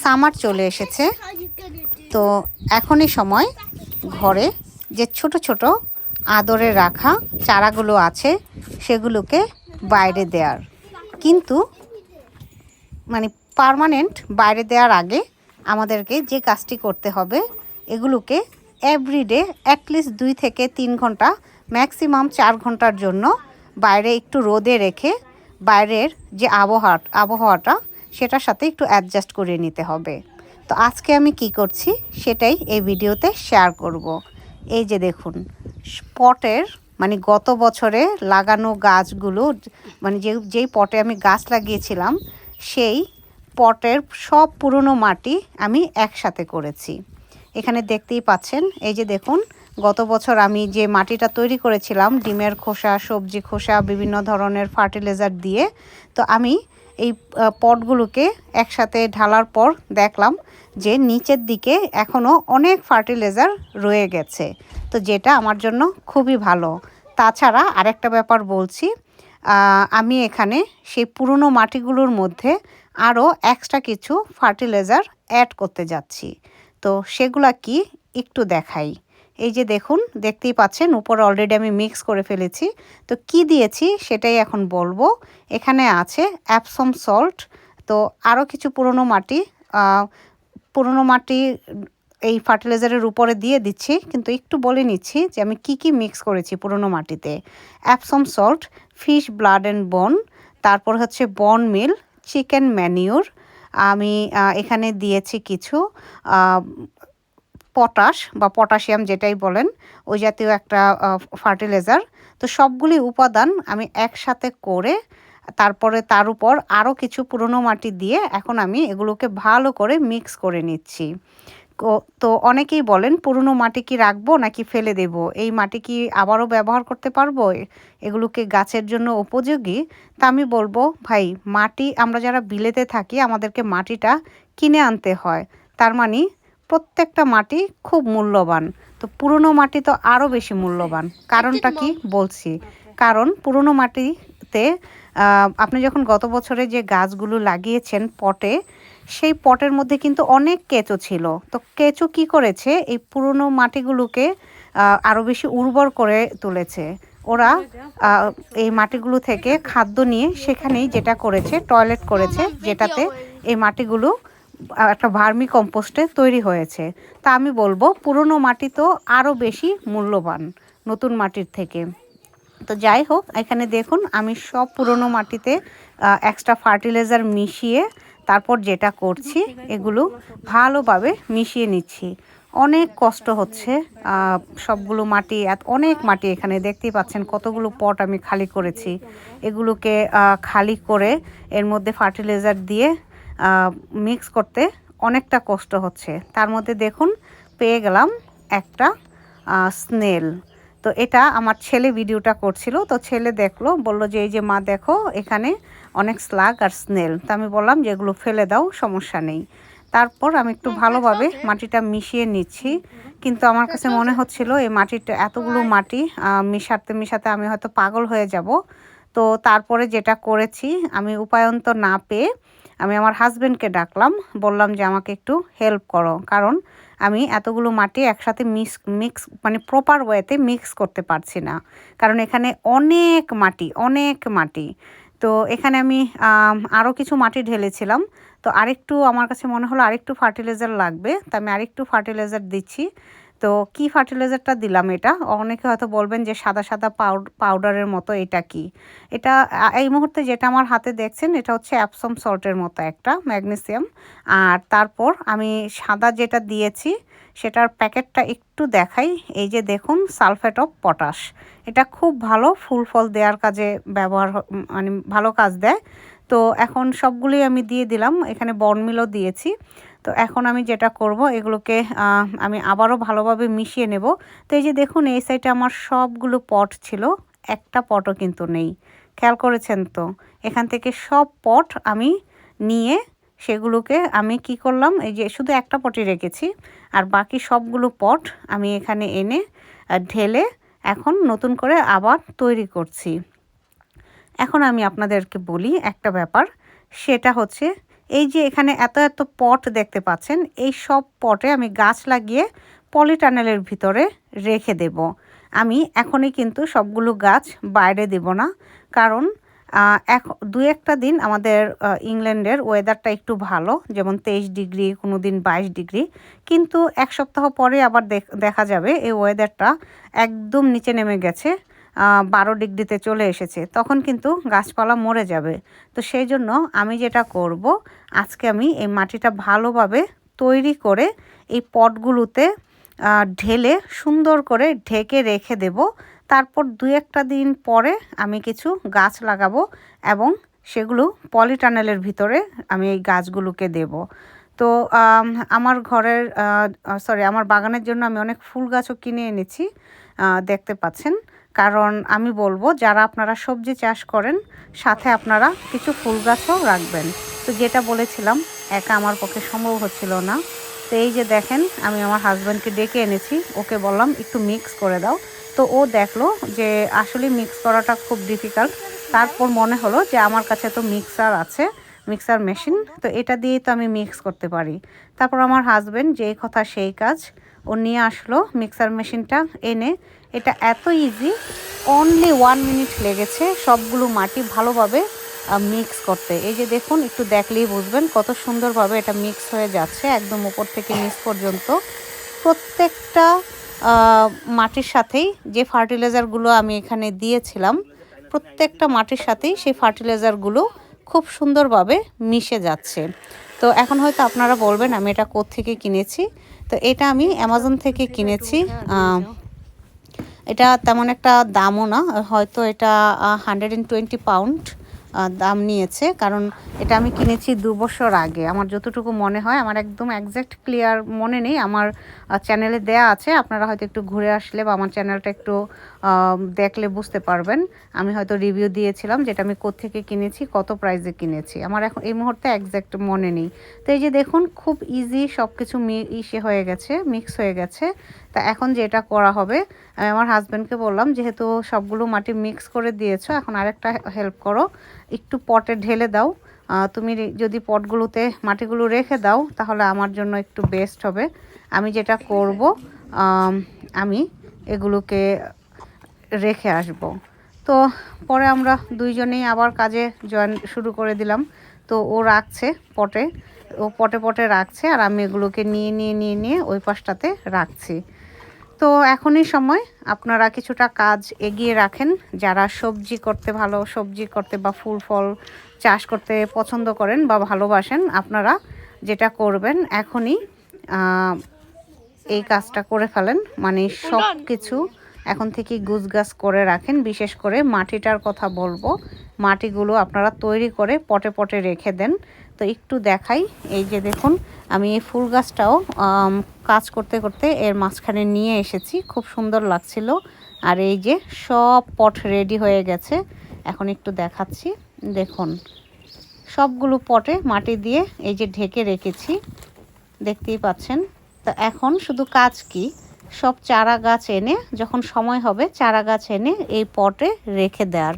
Summer চলে এসেছে। তো এখনই সময় ঘরে যে ছোট ছোট আদরে রাখা চারাগুলো আছে, সেগুলোকে বাইরে দেওয়ার কিন্তু মানে পার্মানেন্ট বাইরে দেওয়ার আগে আমাদেরকে যে কাজটি করতে হবে, এগুলোকে এভরিডে অ্যাটলিস্ট দুই থেকে তিন ঘণ্টা ম্যাক্সিমাম চার ঘণ্টার জন্য বাইরে একটু রোদে রেখে বাইরের যে আবহাওয়া আবহাওয়াটা সেটার সাথে একটু অ্যাডজাস্ট করে নিতে হবে। তো আজকে আমি কি করছি, সেটাই এই ভিডিওতে শেয়ার করব। এই যে দেখুন, পটের মানে গত বছরে লাগানো গাছগুলো মানে যে, যেই পটে আমি গাছ লাগিয়েছিলাম, সেই পটের সব পুরনো মাটি আমি একসাথে করেছি। এখানে দেখতেই পাচ্ছেন, এই যে দেখুন, গত বছর আমি যে মাটিটা তৈরি করেছিলাম, ডিমের খোসা, সবজি খোসা, বিভিন্ন ধরনের ফার্টিলাইজার দিয়ে, তো আমি এই পটগুলোকে একসাথে ঢালার পর দেখলাম যে নিচের দিকে এখনও অনেক ফার্টিলাইজার রয়ে গেছে। তো যেটা আমার জন্য খুবই ভালো। তাছাড়া আরেকটা ব্যাপার বলছি আমি এখানে সেই পুরনো মাটিগুলোর মধ্যে আরও এক্সট্রা কিছু ফার্টিলাইজার অ্যাড করতে যাচ্ছি। তো সেগুলা কি একটু দেখাই। এই যে দেখুন, দেখতেই পাচ্ছেন, উপরে অলরেডি আমি মিক্স করে ফেলেছি। তো কি দিয়েছি সেটাই এখন বলব। এখানে আছে অ্যাপসম সল্ট তো আরও কিছু পুরনো মাটি পুরনো মাটি এই ফার্টিলাইজারের উপরে দিয়ে দিচ্ছি, কিন্তু একটু বলে নিচ্ছি যে আমি কি কি মিক্স করেছি পুরনো মাটিতে। Epsom salt fish blood and bone তারপর হচ্ছে বন মিল চিকেন ম্যানিউর আমি এখানে দিয়েছি কিছু পটাশ বা পটাশিয়াম যেটাই বলেন, ওই জাতীয় একটা ফার্টিলাইজার। তো সবগুলি উপাদান আমি একসাথে করে, তারপরে তার উপর আরও কিছু পুরনো মাটি দিয়ে এখন আমি এগুলোকে ভালো করে মিক্স করে নিচ্ছি। তো অনেকেই বলেন, পুরনো মাটি কি রাখব নাকি ফেলে দেব? এই মাটি কি আবারও ব্যবহার করতে পারব? এগুলোকে গাছের জন্য উপযোগী? তা আমি বলব, ভাই, মাটি, আমরা যারা বিলেতে থাকি, আমাদেরকে মাটিটা কিনে আনতে হয়। তার মানে প্রত্যেকটা মাটি খুব মূল্যবান। তো পুরনো মাটি তো আরও বেশি মূল্যবান। কারণটা কি বলছি? কারণ পুরনো মাটিতে আপনি যখন গত বছরে যে গাছগুলো লাগিয়েছেন পটে সেই পটের মধ্যে কিন্তু অনেক কেঁচো ছিল। তো কেঁচো কি করেছে? এই পুরনো মাটিগুলোকে আরও বেশি উর্বর করে তুলেছে। ওরা এই মাটিগুলো থেকে খাদ্য নিয়ে সেখানেই যেটা করেছে টয়লেট করেছে যেটাতে এই মাটিগুলো একটা ভার্মি কম্পোস্টে তৈরি হয়েছে। তা আমি বলব, পুরনো মাটি তো আরও বেশি মূল্যবান নতুন মাটির থেকে। তো যাই হোক, এখানে দেখুন, আমি সব পুরনো মাটিতে এক্সট্রা ফার্টিলাইজার মিশিয়ে তারপর যেটা করছি, এগুলো ভালোভাবে মিশিয়ে নিচ্ছি। অনেক কষ্ট হচ্ছে সবগুলো মাটি অনেক মাটি এখানে দেখতেই পাচ্ছেন, কতগুলো পট আমি খালি করেছি। এগুলোকে খালি করে এর মধ্যে ফার্টিলাইজার দিয়ে মিক্স করতে অনেকটা কষ্ট হচ্ছে। তার মধ্যে দেখুন পেয়ে গেলাম একটা স্নেল তো এটা আমার ছেলে ভিডিওটা করছিল তো ছেলে দেখল বলল যে এই যে মা দেখো এখানে অনেক স্লাগ আর স্নেল তো আমি বললাম যে এগুলো ফেলে দাও সমস্যা নেই। তারপর আমি একটু ভালোভাবে মাটিটা মিশিয়ে নিচ্ছি। কিন্তু আমার কাছে মনে হচ্ছিল এই মাটিটা এতগুলো মাটি আহ, মিশাতে মিশাতে আমি হয়তো পাগল হয়ে যাব। তো তারপরে যেটা করেছি আমি উপায়ন্ত না পেয়ে আমি আমার হাজব্যান্ডকে ডাকলাম, বললাম যে আমাকে একটু হেল্প করো। কারণ আমি এতগুলো মাটি একসাথে মিক্স মিক্স মানে প্রপার ওয়েতে মিক্স করতে পারছি না। কারণ এখানে অনেক মাটি অনেক মাটি। তো এখানে আমি আরও কিছু মাটি ঢেলেছিলাম। তো আরেকটু আমার কাছে মনে হলো আরেকটু ফার্টিলাইজার লাগবে। তা আমি আরেকটু ফার্টিলাইজার দিচ্ছি। তো কি ফার্টিলাইজারটা দিলাম এটা? অনেকে হয়তো বলবেন যে সাদা সাদা পাউডারের মতো এটা কি? এটা এই মুহূর্তে যেটা আমার হাতে দেখছেন এটা হচ্ছে অ্যাপসম সল্টের মতো একটা ম্যাগনেসিয়াম আর তারপর আমি সাদা যেটা দিয়েছি, সেটার প্যাকেটটা একটু দেখাই। এই যে দেখুন, সালফেট অফ পটাশ। এটা খুব ভালো, ফুল ফল দেওয়ার কাজে ব্যবহার মানে ভালো কাজ দেয়। তো এখন সবগুলোই আমি দিয়ে দিলাম, এখানে বনমিলও দিয়েছি। তো এখন আমি যেটা করব, এগুলোকে আমি আবারও ভালোভাবে মিশিয়ে নেব। তো এই যে দেখুন, এই সাইডে আমার সবগুলো পট ছিল, একটা পটও কিন্তু নেই। খেয়াল করেছেন তো? এখান থেকে সব পট আমি নিয়ে সেগুলোকে আমি কি করলাম, এই যে শুধু একটা পটই রেখেছি, আর বাকি সবগুলো পট আমি এখানে এনে ঢেলে এখন নতুন করে আবার তৈরি করছি। এখন আমি আপনাদেরকে বলি একটা ব্যাপার, সেটা হচ্ছে এই যে এখানে এত এত পট দেখতে পাচ্ছেন, এই সব পটে আমি গাছ লাগিয়ে পলিটানেলের ভিতরে রেখে দেব। আমি এখনই কিন্তু সবগুলো গাছ বাইরে দেব না, কারণ এক দু একটা দিন আমাদের ইংল্যান্ডের ওয়েদারটা একটু ভালো, যেমন তেইশ ডিগ্রি কোনো দিন বাইশ ডিগ্রি, কিন্তু এক সপ্তাহ পরে আবার দেখা যাবে এই ওয়েদারটা একদম নিচে নেমে গেছে। বারো ডিগ্রিতে চলে এসেছে, তখন কিন্তু গাছপালা মরে যাবে। তো সেই জন্য আমি যেটা করব, আজকে আমি এই মাটিটা ভালোভাবে তৈরি করে এই পটগুলোতে ঢেলে সুন্দর করে ঢেকে রেখে দেব। তারপর দু একটা দিন পরে আমি কিছু গাছ লাগাবো এবং সেগুলো পলিটানেলের ভিতরে আমি এই গাছগুলোকে দেব। তো আমার ঘরের সরি আমার বাগানের জন্য আমি অনেক ফুল গাছও কিনে এনেছি দেখতে পাচ্ছেন। কারণ আমি বলব, যারা আপনারা সবজি চাষ করেন, সাথে আপনারা কিছু ফুল গাছও রাখবেন। তো যেটা বলেছিলাম, একা আমার পক্ষে সম্ভব হচ্ছিল না। তো এই যে দেখেন, আমি আমার হাজব্যান্ডকে ডেকে এনেছি, ওকে বললাম, একটু মিক্স করে দাও। তো ও দেখল যে আসলে মিক্স করাটা খুব ডিফিকাল্ট তারপর মনে হলো যে আমার কাছে তো মিক্সার আছে মিক্সার মেশিন তো এটা দিয়েই তো আমি মিক্স করতে পারি। তারপর আমার হাজব্যান্ড যেই কথা সেই কাজ, ও নিয়ে আসলো মিক্সার মেশিনটা এনে এটা এত ইজি অনলি ওয়ান মিনিট লেগেছে, সবগুলো মাটি ভালোভাবে মিক্স করতে। এই যে দেখুন, একটু দেখলেই বুঝবেন কত সুন্দরভাবে এটা মিক্স হয়ে যাচ্ছে, একদম উপর থেকে নিচ পর্যন্ত। প্রত্যেকটা মাটির সাথেই যে ফার্টিলাইজারগুলো আমি এখানে দিয়েছিলাম, প্রত্যেকটা মাটির সাথেই সেই ফার্টিলাইজারগুলো খুব সুন্দরভাবে মিশে যাচ্ছে। তো এখন হয়তো আপনারা বলবেন, আমি এটা থেকে কিনেছি? তো এটা আমি অ্যামাজন থেকে কিনেছি এটা তেমন একটা দামও না, হয়তো এটা হান্ড্রেড অ্যান্ড টোয়েন্টি পাউন্ড দাম নিয়েছে। কারণ এটা আমি কিনেছি দু বছর আগে। আমার যতটুকু মনে হয়, আমার একদম একজ্যাক্ট ক্লিয়ার মনে নেই। আমার চ্যানেলে দেয়া আছে। আপনারা হয়তো একটু ঘুরে আসলে বা আমার চ্যানেলটা একটু দেখলে বুঝতে পারবেন। আমি হয়তো রিভিউ দিয়েছিলাম যেটা আমি কোত্থেকে কিনেছি, কত প্রাইসে কিনেছি। আমার এখন এই মুহূর্তে একজ্যাক্ট মনে নেই। তো এই যে দেখুন, খুব ইজি সব কিছু ইসে হয়ে গেছে মিক্স হয়ে গেছে। তা এখন যেটা করা হবে, আমি আমার হাজব্যান্ডকে বললাম, যেহেতু সবগুলো মাটি মিক্স করে দিয়েছ, এখন আরেকটা হেল্প করো। একটু পটে ঢেলে দাও। তুমি যদি পটগুলোতে মাটিগুলো রেখে দাও, তাহলে আমার জন্য একটু বেস্ট হবে। আমি যেটা করব, আমি এগুলোকে রেখে আসব। তো পরে আমরা দুইজনেই আবার কাজে জয়েন শুরু করে দিলাম। তো ও রাখছে পটে, ও পটে পটে রাখছে, আর আমি এগুলোকে নিয়ে নিয়ে নিয়ে নিয়ে ওই পাশটাতে রাখছি। তো এখনই সময়। আপনারা কিছুটা কাজ এগিয়ে রাখেন। যারা সবজি করতে ভালো, সবজি করতে বা ফুল, ফল চাষ করতে পছন্দ করেন বা ভালোবাসেন, আপনারা যেটা করবেন এখনই এই কাজটা করে ফেলেন। মানে সব কিছু এখন থেকে গুছগাছ করে রাখেন। বিশেষ করে মাটিটার কথা বলব। মাটিগুলো আপনারা তৈরি করে পটে পটে রেখে দেন। তো একটু দেখাই। এই যে দেখুন, আমি এই ফুল গাছটাও কাজ করতে করতে এর মাঝখানে নিয়ে এসেছি। খুব সুন্দর লাগছিল। আর এই যে সব পট রেডি হয়ে গেছে। এখন একটু দেখাচ্ছি। দেখুন, সবগুলো পটে মাটি দিয়ে এই যে ঢেকে রেখেছি। দেখতেই পাচ্ছেন। তো এখন শুধু কাজ কি? সব চারা গাছ এনে, যখন সময় হবে, চারা গাছ এনে এই পটে রেখে দেওয়ার।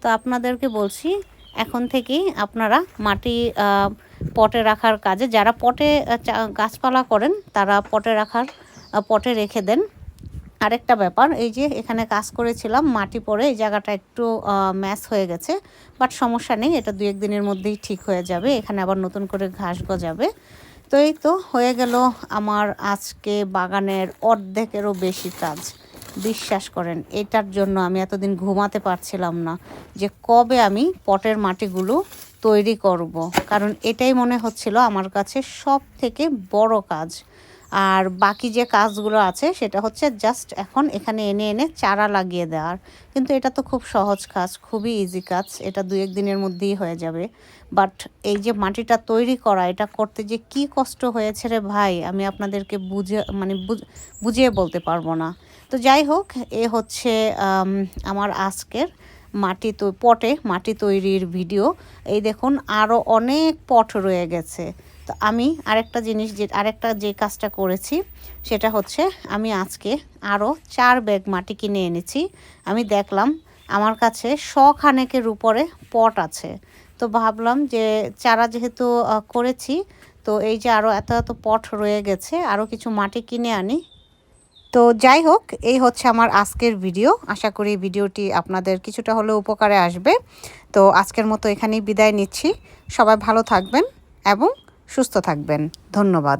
তো আপনাদেরকে বলছি এখন থেকেই আপনারা মাটি পটে রাখার কাজে, যারা পটে গাছপালা করেন, তারা পটে রাখার পটে রেখে দেন। আরেকটা ব্যাপার, এই যে এখানে কাজ করেছিলাম, মাটি পড়ে, এই জায়গাটা একটু ম্যাচ হয়ে গেছে, বাট সমস্যা নেই, এটা দু একদিনের মধ্যেই ঠিক হয়ে যাবে, এখানে আবার নতুন করে ঘাস গজাবে। তো এই তো হয়ে গেল আমার আজকে বাগানের অর্ধেকেরও বেশি কাজ। বিশ্বাস করেন, এটার জন্য আমি এতদিন ঘুমাতে পারছিলাম না যে কবে আমি পটের মাটিগুলো তৈরি করব। কারণ এটাই মনে হচ্ছিল আমার কাছে সব থেকে বড় কাজ। আর বাকি যে কাজগুলো আছে, সেটা হচ্ছে জাস্ট এখন এখানে এনে এনে চারা লাগিয়ে দেওয়ার। কিন্তু এটা তো খুব সহজ কাজ, খুবই ইজি কাজ, এটা দু এক দিনের মধ্যেই হয়ে যাবে। বাট এই যে মাটিটা তৈরি করা, এটা করতে যে কি কষ্ট হয়েছে রে ভাই, আমি আপনাদেরকে বুঝে মানে বুঝ- বুঝিয়ে বলতে পারব না। তো যাই হোক, এ হচ্ছে আমার আজকের মাটি তো, পটে মাটি তৈরির ভিডিও। এই দেখুন আরও অনেক পট রয়ে গেছে। তো আমি আরেকটা জিনিস যে, আরেকটা যে কাজটা করেছি, সেটা হচ্ছে আমি আজকে আরও চার ব্যাগ মাটি কিনে এনেছি। আমি দেখলাম আমার কাছে শখানেকের উপরে পট আছে। তো ভাবলাম যে, চারা যেহেতু করেছি, তো এই যে আরও এত এত পট রয়ে গেছে আরও কিছু মাটি কিনে আনি। তো যাই হোক, এই হচ্ছে আমার আজকের ভিডিও। আশা করি ভিডিওটি আপনাদের কিছুটা হলেও উপকারে আসবে। তো আজকের মতো এখানেই বিদায় নিচ্ছি। সবাই ভালো থাকবেন এবং সুস্থ থাকবেন। ধন্যবাদ।